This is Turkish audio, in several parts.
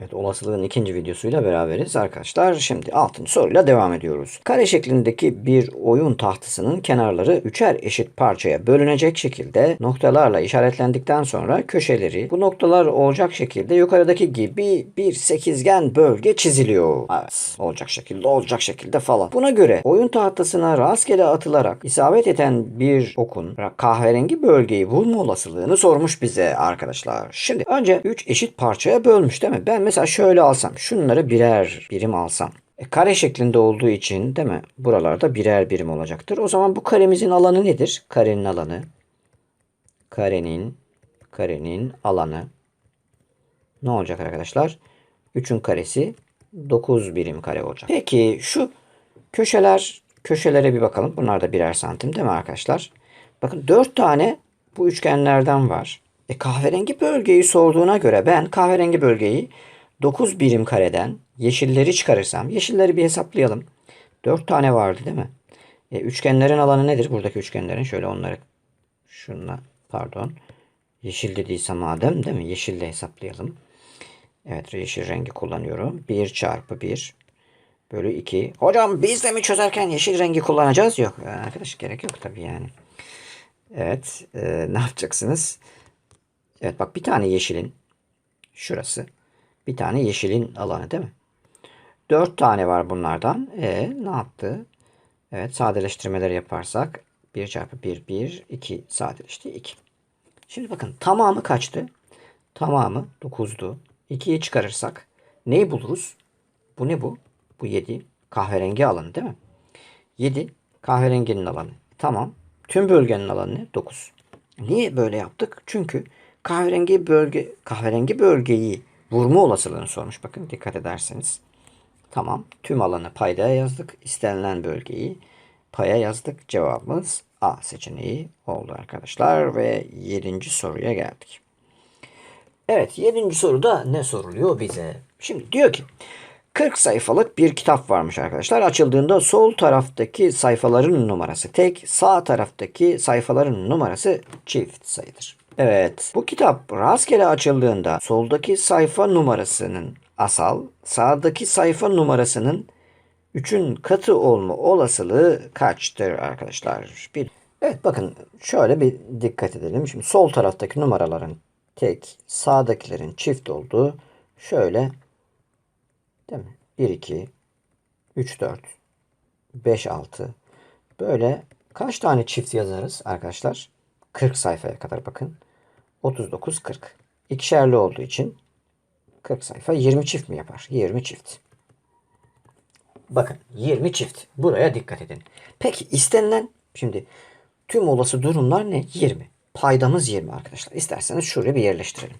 Evet olasılığın ikinci videosuyla beraberiz arkadaşlar. Şimdi altıncı soruyla devam ediyoruz. Kare şeklindeki bir oyun tahtasının kenarları üçer eşit parçaya bölünecek şekilde noktalarla işaretlendikten sonra köşeleri bu noktalar olacak şekilde yukarıdaki gibi bir sekizgen bölge çiziliyor. Evet olacak şekilde olacak şekilde falan. Buna göre oyun tahtasına rastgele atılarak isabet eden bir okun kahverengi bölgeyi vurma olasılığını sormuş bize arkadaşlar. Şimdi önce 3 eşit parçaya bölmüş değil mi? Ben mesela şöyle alsam şunları birer birim alsam. E, kare şeklinde olduğu için değil mi? Buralarda birer birim olacaktır. O zaman bu karemizin alanı nedir? Karenin alanı. Karenin karenin alanı. Ne olacak arkadaşlar? 3'ün karesi 9 birim kare olacak. Peki şu köşeler köşelere bir bakalım. Bunlar da birer santim değil mi arkadaşlar? Bakın 4 tane bu üçgenlerden var. E kahverengi bölgeyi sorduğuna göre ben kahverengi bölgeyi 9 birim kareden yeşilleri çıkarırsam yeşilleri bir hesaplayalım. 4 tane vardı değil mi? E, üçgenlerin alanı nedir? Buradaki üçgenlerin şöyle onları şunla pardon. Yeşil dediyse madem değil mi? Yeşille hesaplayalım. Evet yeşil rengi kullanıyorum. 1 çarpı 1 bölü 2. Hocam biz de mi çözerken yeşil rengi kullanacağız? Yok arkadaş gerek yok tabii yani. Evet e, ne yapacaksınız? Evet bak bir tane yeşilin şurası. Bir tane yeşilin alanı değil mi? Dört tane var bunlardan. E ne yaptı? Evet sadeleştirmeleri yaparsak 1 çarpı 1 1 2 sadeleşti 2. Şimdi bakın tamamı kaçtı? Tamamı 9'du. 2'yi çıkarırsak neyi buluruz? Bu ne bu? Bu 7. Kahverengi alanı değil mi? 7 kahverenginin alanı. Tamam. Tüm bölgenin alanı ne? 9. Niye böyle yaptık? Çünkü kahverengi bölge kahverengi bölgeyi vurma olasılığını sormuş. Bakın dikkat ederseniz. Tamam. Tüm alanı paydaya yazdık. İstenilen bölgeyi paya yazdık. Cevabımız A seçeneği oldu arkadaşlar ve 7. soruya geldik. Evet 7. soruda ne soruluyor bize? Şimdi diyor ki 40 sayfalık bir kitap varmış arkadaşlar. Açıldığında sol taraftaki sayfaların numarası tek, sağ taraftaki sayfaların numarası çift sayıdır. Evet, bu kitap rastgele açıldığında soldaki sayfa numarasının asal, sağdaki sayfa numarasının 3'ün katı olma olasılığı kaçtır arkadaşlar? Bir, evet bakın şöyle bir dikkat edelim. Şimdi sol taraftaki numaraların tek, sağdakilerin çift olduğu şöyle Değil mi? 1, 2, 3, 4, 5, 6. Böyle kaç tane çift yazarız arkadaşlar? 40 sayfaya kadar bakın. 39, 40. İkişerli olduğu için 40 sayfa 20 çift mi yapar? 20 çift. Bakın 20 çift. Buraya dikkat edin. Peki istenilen şimdi tüm olası durumlar ne? 20. Paydamız 20 arkadaşlar. İsterseniz şuraya bir yerleştirelim.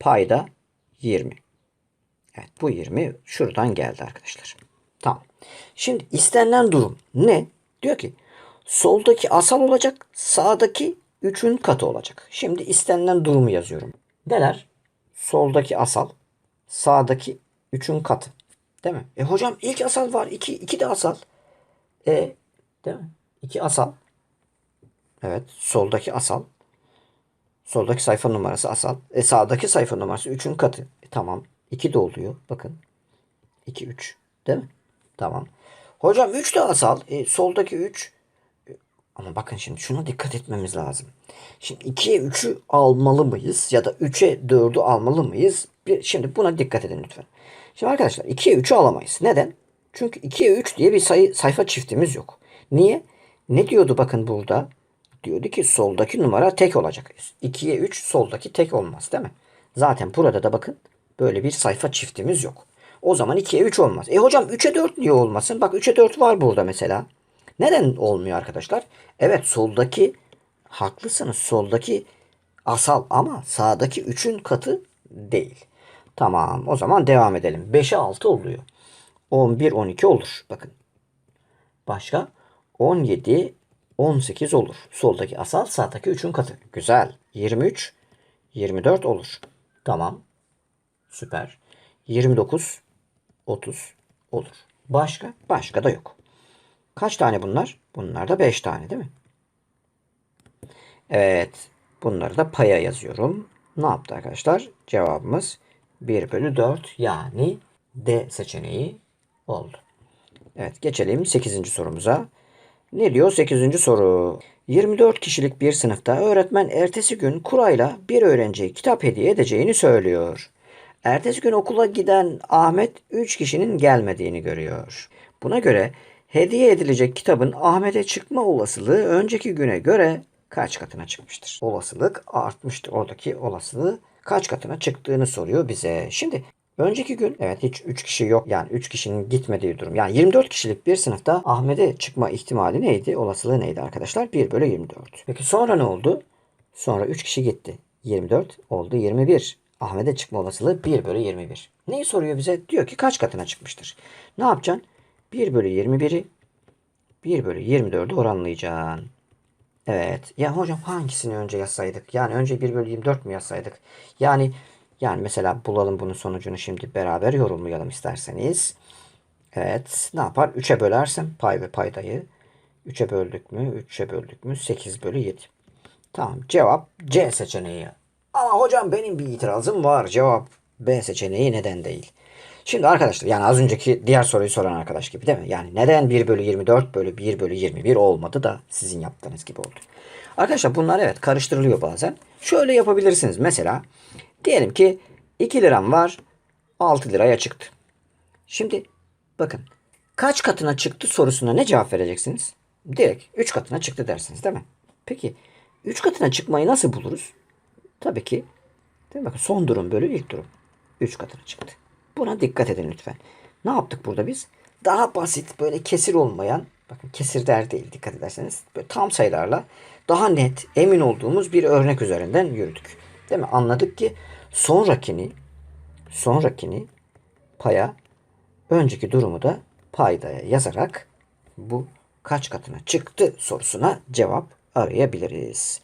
Payda 20. Evet bu 20 şuradan geldi arkadaşlar. Tamam. Şimdi istenilen durum ne? Diyor ki soldaki asal olacak sağdaki 3'ün katı olacak. Şimdi istenilen durumu yazıyorum. Neler? Soldaki asal sağdaki 3'ün katı. Değil mi? E hocam ilk asal var. 2 2 de asal. E değil mi? 2 asal. Evet soldaki asal. Soldaki sayfa numarası asal. E sağdaki sayfa numarası 3'ün katı. E, tamam. 2 de oluyor. Bakın. 2, 3. Değil mi? Tamam. Hocam 3 de asal. E, soldaki 3. Ama bakın şimdi şuna dikkat etmemiz lazım. Şimdi 2'ye 3'ü almalı mıyız? Ya da 3'e 4'ü almalı mıyız? Şimdi buna dikkat edin lütfen. Şimdi arkadaşlar 2'ye 3'ü alamayız. Neden? Çünkü 2'ye 3 diye bir sayı sayfa çiftimiz yok. Niye? Ne diyordu bakın burada? Diyordu ki soldaki numara tek olacak. 2'ye 3 soldaki tek olmaz değil mi? Zaten burada da bakın Böyle bir sayfa çiftimiz yok. O zaman 2'ye 3 olmaz. E hocam 3'e 4 niye olmasın? Bak 3'e 4 var burada mesela. Neden olmuyor arkadaşlar? Evet soldaki haklısınız. Soldaki asal ama sağdaki 3'ün katı değil. Tamam o zaman devam edelim. 5'e 6 oluyor. 11, 12 olur. Bakın. Başka? 17, 18 olur. Soldaki asal sağdaki 3'ün katı. Güzel. 23, 24 olur. Tamam. Süper. 29, 30 olur. Başka? Başka da yok. Kaç tane bunlar? Bunlar da 5 tane değil mi? Evet. Bunları da paya yazıyorum. Ne yaptı arkadaşlar? Cevabımız 1 bölü 4 yani D seçeneği oldu. Evet geçelim 8. sorumuza. Ne diyor 8. soru? 24 kişilik bir sınıfta öğretmen ertesi gün kurayla bir öğrenciye kitap hediye edeceğini söylüyor. Ertesi gün okula giden Ahmet 3 kişinin gelmediğini görüyor. Buna göre hediye edilecek kitabın Ahmet'e çıkma olasılığı önceki güne göre kaç katına çıkmıştır? Olasılık artmıştır. Oradaki olasılığı kaç katına çıktığını soruyor bize. Şimdi önceki gün evet hiç 3 kişi yok. Yani 3 kişinin gitmediği durum. Yani 24 kişilik bir sınıfta Ahmet'e çıkma ihtimali neydi? Olasılığı neydi arkadaşlar? 1 bölü 24. Peki sonra ne oldu? Sonra 3 kişi gitti. 24 oldu 21. Ahmet'e çıkma olasılığı 1 bölü 21. Neyi soruyor bize? Diyor ki kaç katına çıkmıştır? Ne yapacaksın? 1 bölü 21'i 1 bölü 24'ü oranlayacaksın. Evet. Ya hocam hangisini önce yazsaydık? Yani önce 1 bölü 24 mü yazsaydık? Yani yani mesela bulalım bunun sonucunu şimdi beraber yorumlayalım isterseniz. Evet. Ne yapar? 3'e bölersem pay ve paydayı. 3'e böldük mü? 3'e böldük mü? 8 bölü 7. Tamam. Cevap C seçeneği. Ama hocam benim bir itirazım var. Cevap B seçeneği neden değil? Şimdi arkadaşlar yani az önceki diğer soruyu soran arkadaş gibi değil mi? Yani neden 1 bölü 24 bölü 1 bölü 21 olmadı da sizin yaptığınız gibi oldu. Arkadaşlar bunlar evet karıştırılıyor bazen. Şöyle yapabilirsiniz. Mesela diyelim ki 2 liram var 6 liraya çıktı. Şimdi bakın kaç katına çıktı sorusuna ne cevap vereceksiniz? Direkt 3 katına çıktı dersiniz değil mi? Peki 3 katına çıkmayı nasıl buluruz? Tabii ki değil mi? Bakın son durum bölü ilk durum. 3 katına çıktı. Buna dikkat edin lütfen. Ne yaptık burada biz? Daha basit böyle kesir olmayan bakın kesir der değil dikkat ederseniz böyle tam sayılarla daha net emin olduğumuz bir örnek üzerinden yürüdük. Değil mi? Anladık ki sonrakini sonrakini paya önceki durumu da paydaya yazarak bu kaç katına çıktı sorusuna cevap arayabiliriz.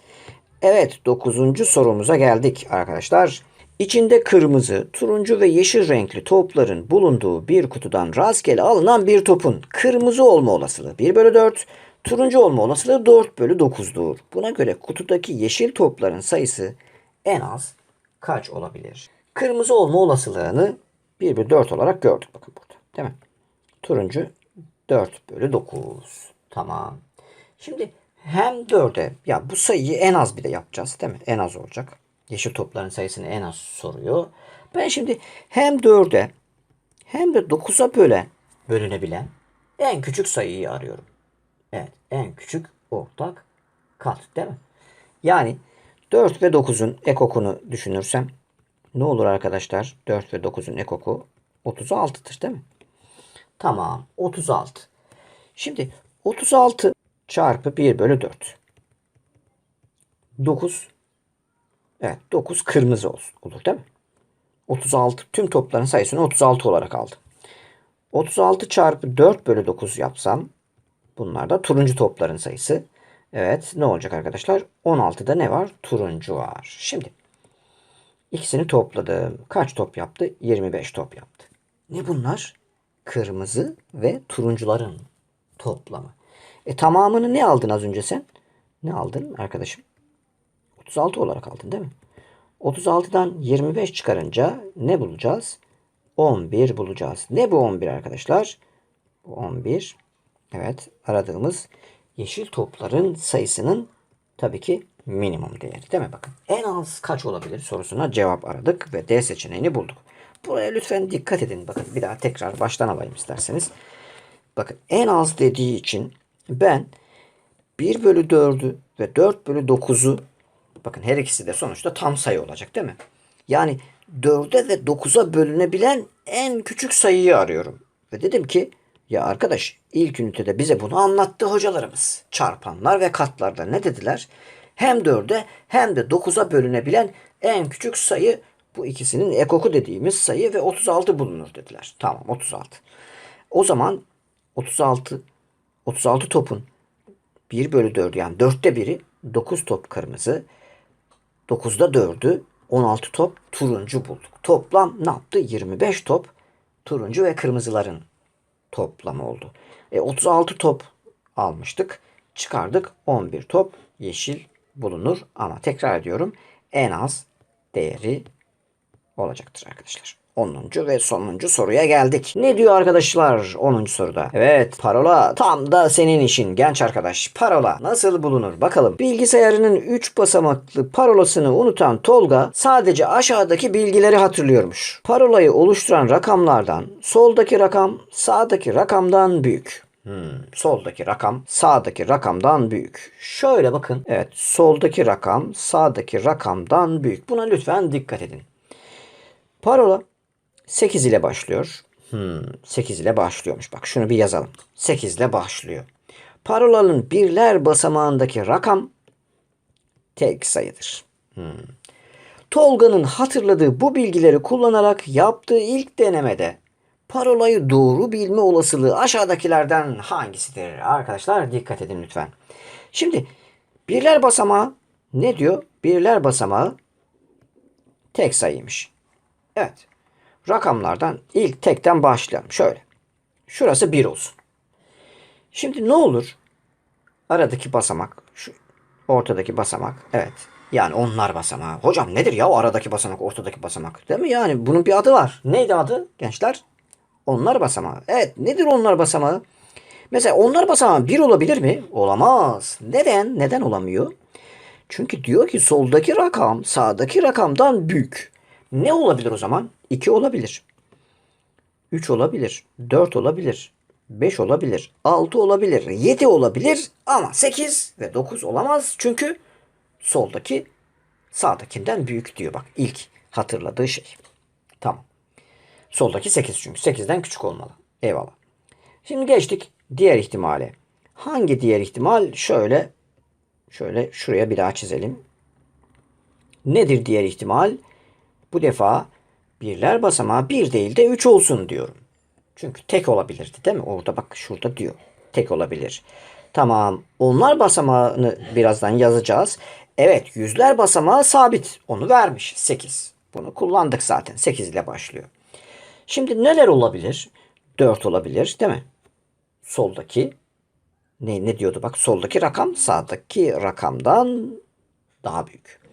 Evet 9. sorumuza geldik arkadaşlar. İçinde kırmızı, turuncu ve yeşil renkli topların bulunduğu bir kutudan rastgele alınan bir topun kırmızı olma olasılığı 1 bölü 4, turuncu olma olasılığı 4 bölü 9'dur. Buna göre kutudaki yeşil topların sayısı en az kaç olabilir? Kırmızı olma olasılığını 1 bölü 4 olarak gördük bakın burada. Değil mi? Turuncu 4 bölü 9. Tamam. Şimdi hem 4'e ya bu sayıyı en az bir de yapacağız değil mi? En az olacak. Yeşil topların sayısını en az soruyor. Ben şimdi hem 4'e hem de 9'a bölen bölünebilen en küçük sayıyı arıyorum. Evet en küçük ortak kat değil mi? Yani 4 ve 9'un ekokunu düşünürsem ne olur arkadaşlar? 4 ve 9'un ekoku 36'dır değil mi? Tamam 36. Şimdi 36 çarpı 1 bölü 4. 9 Evet 9 kırmızı olsun, olur değil mi? 36 tüm topların sayısını 36 olarak aldım. 36 çarpı 4 bölü 9 yapsam bunlar da turuncu topların sayısı. Evet ne olacak arkadaşlar? 16'da ne var? Turuncu var. Şimdi ikisini topladım. Kaç top yaptı? 25 top yaptı. Ne bunlar? Kırmızı ve turuncuların toplamı. E tamamını ne aldın az önce sen? Ne aldın arkadaşım? 36 olarak aldın değil mi? 36'dan 25 çıkarınca ne bulacağız? 11 bulacağız. Ne bu 11 arkadaşlar? Bu 11. Evet aradığımız yeşil topların sayısının tabii ki minimum değeri değil mi? Bakın en az kaç olabilir sorusuna cevap aradık ve D seçeneğini bulduk. Buraya lütfen dikkat edin. Bakın bir daha tekrar baştan alayım isterseniz. Bakın en az dediği için ben 1 bölü 4'ü ve 4 bölü 9'u Bakın her ikisi de sonuçta tam sayı olacak değil mi? Yani 4'e ve 9'a bölünebilen en küçük sayıyı arıyorum. Ve dedim ki ya arkadaş ilk ünitede bize bunu anlattı hocalarımız. Çarpanlar ve katlarda ne dediler? Hem 4'e hem de 9'a bölünebilen en küçük sayı bu ikisinin ekoku dediğimiz sayı ve 36 bulunur dediler. Tamam 36. O zaman 36 36 topun 1 bölü 4 yani 4'te biri 9 top kırmızı 9'da 4'ü 16 top turuncu bulduk. Toplam ne yaptı? 25 top turuncu ve kırmızıların toplamı oldu. E, 36 top almıştık. Çıkardık 11 top yeşil bulunur ama tekrar ediyorum en az değeri olacaktır arkadaşlar. 10. ve sonuncu soruya geldik. Ne diyor arkadaşlar 10. soruda? Evet parola tam da senin işin genç arkadaş. Parola nasıl bulunur bakalım. Bilgisayarının 3 basamaklı parolasını unutan Tolga sadece aşağıdaki bilgileri hatırlıyormuş. Parolayı oluşturan rakamlardan soldaki rakam sağdaki rakamdan büyük. Hmm, soldaki rakam sağdaki rakamdan büyük. Şöyle bakın. Evet soldaki rakam sağdaki rakamdan büyük. Buna lütfen dikkat edin. Parola 8 ile başlıyor. Hmm, 8 ile başlıyormuş. Bak şunu bir yazalım. 8 ile başlıyor. Parolanın birler basamağındaki rakam tek sayıdır. Hmm. Tolga'nın hatırladığı bu bilgileri kullanarak yaptığı ilk denemede parolayı doğru bilme olasılığı aşağıdakilerden hangisidir? Arkadaşlar dikkat edin lütfen. Şimdi birler basamağı ne diyor? Birler basamağı tek sayıymış. Evet. Rakamlardan ilk tekten başlayalım. Şöyle. Şurası 1 olsun. Şimdi ne olur? Aradaki basamak, şu ortadaki basamak. Evet. Yani onlar basamağı. Hocam nedir ya o aradaki basamak, ortadaki basamak? Değil mi? Yani bunun bir adı var. Neydi adı gençler? Onlar basamağı. Evet. Nedir onlar basamağı? Mesela onlar basamağı 1 olabilir mi? Olamaz. Neden? Neden olamıyor? Çünkü diyor ki soldaki rakam sağdaki rakamdan büyük. Ne olabilir o zaman? 2 olabilir. 3 olabilir. 4 olabilir. 5 olabilir. 6 olabilir. 7 olabilir. Ama 8 ve 9 olamaz. Çünkü soldaki sağdakinden büyük diyor. Bak ilk hatırladığı şey. Tamam. Soldaki 8 çünkü. 8'den küçük olmalı. Eyvallah. Şimdi geçtik diğer ihtimale. Hangi diğer ihtimal? Şöyle şöyle şuraya bir daha çizelim. Nedir diğer ihtimal? Bu defa birler basamağı 1 değil de 3 olsun diyorum. Çünkü tek olabilirdi değil mi? Orada bak şurada diyor. Tek olabilir. Tamam. Onlar basamağını birazdan yazacağız. Evet yüzler basamağı sabit. Onu vermiş. 8. Bunu kullandık zaten. 8 ile başlıyor. Şimdi neler olabilir? 4 olabilir değil mi? Soldaki ne, ne diyordu bak soldaki rakam sağdaki rakamdan daha büyük.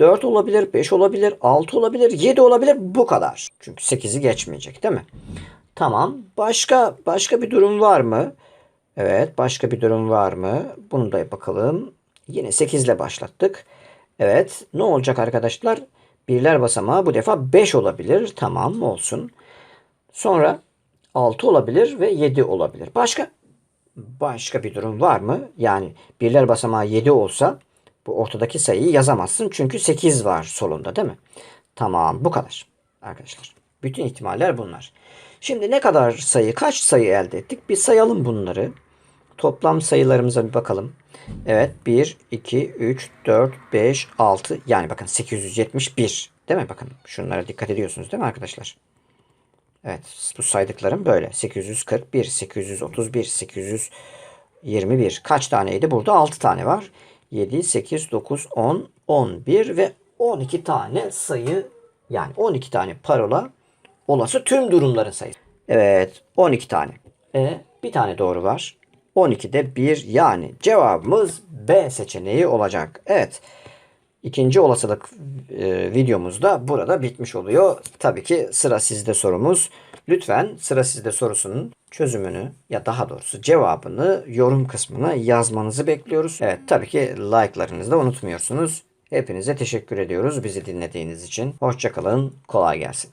4 olabilir, 5 olabilir, 6 olabilir, 7 olabilir bu kadar. Çünkü 8'i geçmeyecek değil mi? Tamam. Başka başka bir durum var mı? Evet, başka bir durum var mı? Bunu da bakalım. Yine 8 ile başlattık. Evet, ne olacak arkadaşlar? Birler basamağı bu defa 5 olabilir. Tamam olsun. Sonra 6 olabilir ve 7 olabilir. Başka? Başka bir durum var mı? Yani birler basamağı 7 olsa bu ortadaki sayıyı yazamazsın. Çünkü 8 var solunda değil mi? Tamam bu kadar arkadaşlar. Bütün ihtimaller bunlar. Şimdi ne kadar sayı, kaç sayı elde ettik? Bir sayalım bunları. Toplam sayılarımıza bir bakalım. Evet 1, 2, 3, 4, 5, 6 yani bakın 871 değil mi? Bakın şunlara dikkat ediyorsunuz değil mi arkadaşlar? Evet bu saydıklarım böyle. 841, 831, 821 kaç taneydi? Burada 6 tane var. 7, 8, 9, 10, 11 ve 12 tane sayı yani 12 tane parola olası tüm durumların sayısı. Evet 12 tane. E, bir tane doğru var. 12'de 1 yani cevabımız B seçeneği olacak. Evet. İkinci olasılık e, videomuz da burada bitmiş oluyor. Tabii ki sıra sizde sorumuz. Lütfen sıra sizde sorusunun çözümünü ya daha doğrusu cevabını yorum kısmına yazmanızı bekliyoruz. Evet tabii ki like'larınızı da unutmuyorsunuz. Hepinize teşekkür ediyoruz bizi dinlediğiniz için. Hoşçakalın, kolay gelsin.